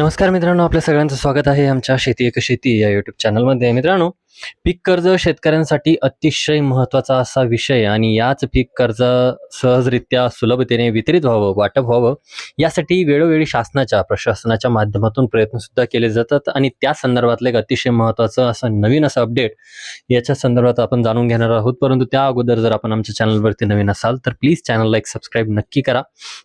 नमस्कार मित्रांनो आपल्या सगळ्यांचं स्वागत आहे आमच्या शेती एक शेती या युट्यूब चॅनलमध्ये मित्रांनो पीक कर्ज शेतकऱ्यांसाठी अतिशय महत्त्वाचा असा विषय आणि याच पीक कर्ज सहजरित्या सुलभतेने वितरित व्हावं वाटप व्हावं यासाठी वेळोवेळी शासनाच्या प्रशासनाच्या माध्यमातून प्रयत्न सुद्धा केले जातात आणि त्या संदर्भातलं एक अतिशय महत्त्वाचं असं नवीन असं अपडेट याच्या संदर्भात आपण जाणून घेणार आहोत. परंतु त्या अगोदर जर आपण आमच्या चॅनलवरती नवीन असाल तर प्लीज चॅनलला एक सबस्क्राईब नक्की करा.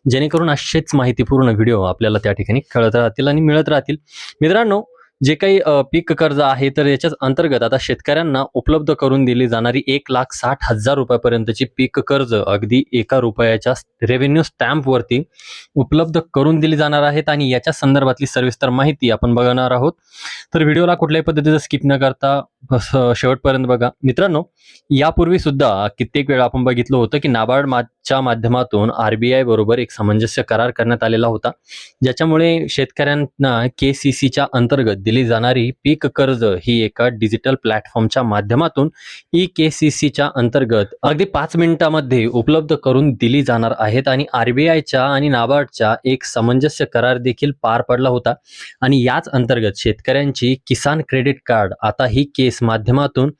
जेणेकरून असेच माहितीपूर्ण व्हिडिओ आपल्याला त्या ठिकाणी कळत राहतील आणि मिळत राहतील. मित्रांनो जे काही पीक कर्ज आहे तर याच्याच अंतर्गत आता शेतकऱ्यांना उपलब्ध करून दिली जाणारी एक लाख साठ हजार रुपयापर्यंतची पीक कर्ज अगदी एका रुपयाच्या रेव्हेन्यू स्टॅम्पवरती उपलब्ध करून दिली जाणार आहेत आणि याच्या संदर्भातली सविस्तर माहिती आपण बघणार आहोत. तर व्हिडिओला कुठल्याही पद्धतीचं स्किप न करता शेवटपर्यंत बघा. मित्रांनो यापूर्वी सुद्धा कित्येक वेळा आपण बघितलं होतं की नाबार्ड च्या माध्यमातून आरबीआय बरोबर एक सामंजस्य करार करण्यात आलेला होता ज्याच्यामुळे शेतकऱ्यांना के सी सीच्या अंतर्गत दिली जाणारी पीक कर्ज ही एका डिजिटल प्लॅटफॉर्मच्या माध्यमातून ई के सी सीच्या अंतर्गत अगदी पाच मिनिटामध्ये उपलब्ध करून दिली जाणार आहेत आणि आरबीआयच्या आणि नाबार्डच्या एक सामंजस्य करार देखील पार पडला होता. आणि याच अंतर्गत शेतकऱ्यांची किसान क्रेडिट कार्ड आता ही केस माध्यमातून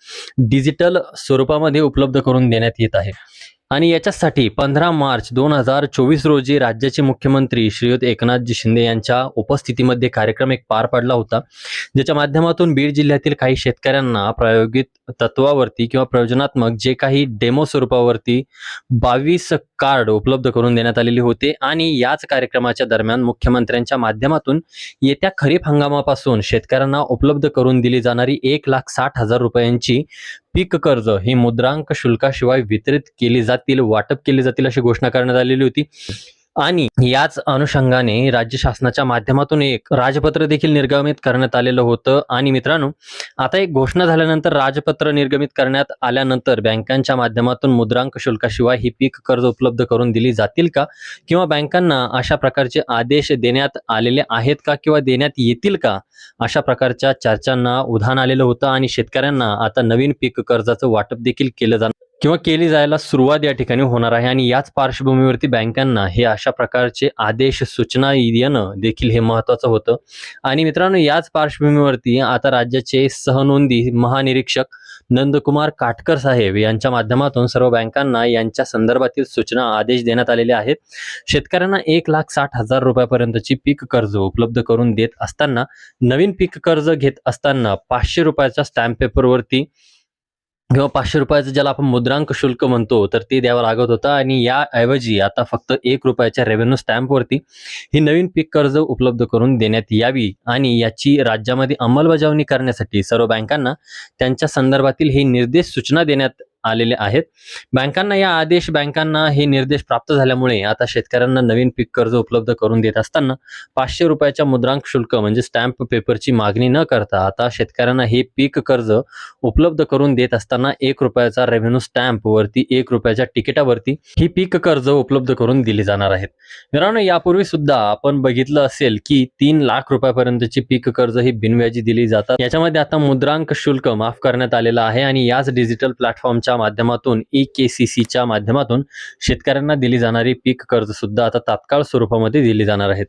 डिजिटल स्वरूपामध्ये उपलब्ध करून देण्यात येत आहे. आणि याच्यासाठी पंधरा मार्च दोन हजार चोवीस रोजी राज्याचे मुख्यमंत्री श्रीयुत एकनाथजी शिंदे यांच्या उपस्थितीमध्ये कार्यक्रम एक पार पडला होता ज्याच्या माध्यमातून बीड जिल्ह्यातील काही शेतकऱ्यांना प्रायोगिक तत्वावरती किंवा प्रयोजनात्मक जे काही डेमो स्वरूपावरती बावीस कार्ड उपलब्ध करून देण्यात आलेले होते आणि याच कार्यक्रमाच्या दरम्यान मुख्यमंत्र्यांच्या माध्यमातून येत्या खरीप हंगामापासून शेतकऱ्यांना उपलब्ध करून दिली जाणारी एक लाख साठ हजार रुपयांची पीक कर्ज ही मुद्रांक शुल्काशिवाय वितरित केली जातील वाटप केली जातील अशी घोषणा करण्यात आलेली होती. आणि याच अनुषंगाने राज्य शासनाच्या माध्यमातून एक राजपत्र देखील निर्गमित करण्यात आलेलं होतं. आणि मित्रांनो आता एक घोषणा झाल्यानंतर राजपत्र निर्गमित करण्यात आल्यानंतर बँकांच्या माध्यमातून मुद्रांक शुल्काशिवाय ही पीक कर्ज उपलब्ध करून दिली जातील का? किंवा बँकांना अशा प्रकारचे आदेश देण्यात आलेले आहेत का? किंवा देण्यात येतील का? अशा प्रकारच्या चर्चांना उधाण आलेलं होतं आणि शेतकऱ्यांना आता नवीन पीक कर्जाचं वाटप देखील केलं जाणार किंवा केली जायला सुरुवात या ठिकाणी होणार आहे. आणि याच पार्श्वभूमीवरती बँकांना हे अशा प्रकारचे आदेश सूचना येणं देखील हे महत्वाचं होतं. आणि मित्रांनो याच पार्श्वभूमीवरती आता राज्याचे सहनोंदी महानिरीक्षक नंदकुमार काटकर साहेब यांच्या माध्यमातून सर्व बँकांना यांच्या संदर्भातील सूचना आदेश देण्यात आलेले आहेत. शेतकऱ्यांना एक लाख साठ हजार रुपयापर्यंतची पीक कर्ज उपलब्ध करून देत असताना नवीन पीक कर्ज घेत असताना पाचशे रुपयाच्या स्टॅम्प पेपरवरती किंवा पाचशे रुपयाचं ज्याला आपण मुद्रांक शुल्क म्हणतो तर ते द्यावं लागत होतं. आणि याऐवजी आता फक्त एक रुपयाच्या रेव्हेन्यू स्टॅम्पवरती ही नवीन पीक कर्ज उपलब्ध करून देण्यात यावी. आणि याची राज्यामध्ये अंमलबजावणी करण्यासाठी सर्व बँकांना त्यांच्या संदर्भातील हे निर्देश सूचना देण्यात आलेले आहेत. बँकांना या आदेश बँकांना हे निर्देश प्राप्त झाल्यामुळे आता शेतकऱ्यांना नवीन पीक कर्ज उपलब्ध करून देत असताना पाचशे रुपयाच्या मुद्रांक शुल्क म्हणजे स्टॅम्प पेपरची मागणी न करता आता शेतकऱ्यांना हे पीक कर्ज उपलब्ध करून देत असताना एक रुपयाचा रेव्हेन्यू स्टॅम्प वरती एक रुपयाच्या तिकिटावरती ही पीक कर्ज उपलब्ध करून दिली जाणार आहेत. मित्रांनो यापूर्वी सुद्धा आपण बघितलं असेल की तीन लाख रुपयापर्यंतची पीक कर्ज ही बिनव्याजी दिली जातात. याच्यामध्ये आता मुद्रांक शुल्क माफ करण्यात आलेलं आहे आणि याच डिजिटल प्लॅटफॉर्मच्या माध्यमातून ई के सी सीच्या माध्यमातून शेतकऱ्यांना दिली जाणारी पीक कर्ज सुद्धा आता तात्काळ स्वरूपामध्ये दिली जाणार आहेत.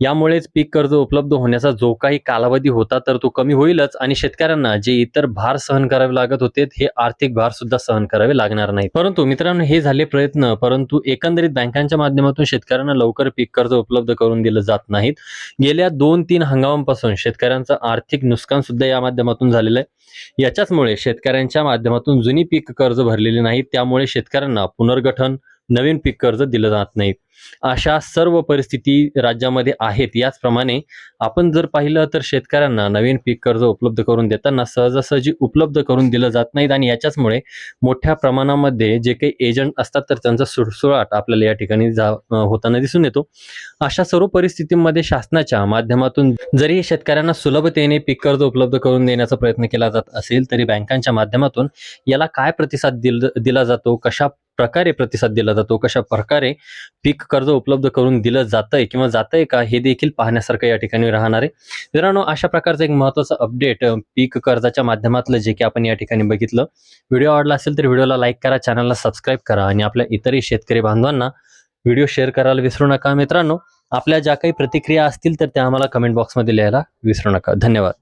यामुळेच पीक कर्ज उपलब्ध होण्याचा जो काही कालावधी होता तर तो कमी होईलच आणि शेतकऱ्यांना जे इतर भार सहन करावे लागत होते हे आर्थिक भार सुद्धा सहन करावे लागणार नाही परंतु मित्रांनो हे झाले प्रयत्न परंतु एकंदरीत बँकांच्या माध्यमातून शेतकऱ्यांना लवकर पीक कर्ज उपलब्ध करून दिलं जात नाहीत. गेल्या दोन तीन हंगामापासून शेतकऱ्यांचं आर्थिक नुकसान सुद्धा या माध्यमातून झालेलं आहे. याच्याचमुळे शेतकऱ्यांच्या माध्यमातून जुनी पीक कर्ज भरलेली नाहीत त्यामुळे शेतकऱ्यांना पुनर्गठन नवीन पीक कर्ज दिलं जात नाही. अशा सर्व परिस्थिती राज्यामध्ये आहेत. याचप्रमाणे आपण जर पाहिलं तर शेतकऱ्यांना नवीन पीक कर्ज उपलब्ध करून देताना सहजासहजी उपलब्ध करून दिलं जात नाहीत आणि याच्याचमुळे मोठ्या प्रमाणामध्ये जे काही एजंट असतात तर त्यांचा सुळसुळाट आपल्याला या ठिकाणी जा होताना दिसून येतो. अशा सर्व परिस्थितीमध्ये शासनाच्या माध्यमातून जरी शेतकऱ्यांना सुलभतेने पीक कर्ज उपलब्ध करून देण्याचा प्रयत्न केला जात असेल तरी बँकांच्या माध्यमातून याला काय प्रतिसाद दिल दिला जातो? कशा प्रकारे प्रतिसाद दिला जातो कशा प्रकारे पीक कर्ज उपलब्ध करून दिलं जातंय किंवा जातंय का हे देखील पाहण्यासारखं या ठिकाणी राहणार आहे. मित्रांनो अशा प्रकारचं एक महत्त्वाचं अपडेट पीक कर्जाच्या माध्यमातलं जे की आपण या ठिकाणी बघितलं. व्हिडिओ आवडला असेल तर व्हिडिओला लाईक करा चॅनलला सबस्क्राईब करा आणि आपल्या इतरही शेतकरी बांधवांना व्हिडिओ शेअर करायला विसरू नका मित्रांनो. आपल्या ज्या काही प्रतिक्रिया असतील तर त्या आम्हाला कमेंट बॉक्समध्ये लिहायला विसरू नका. धन्यवाद.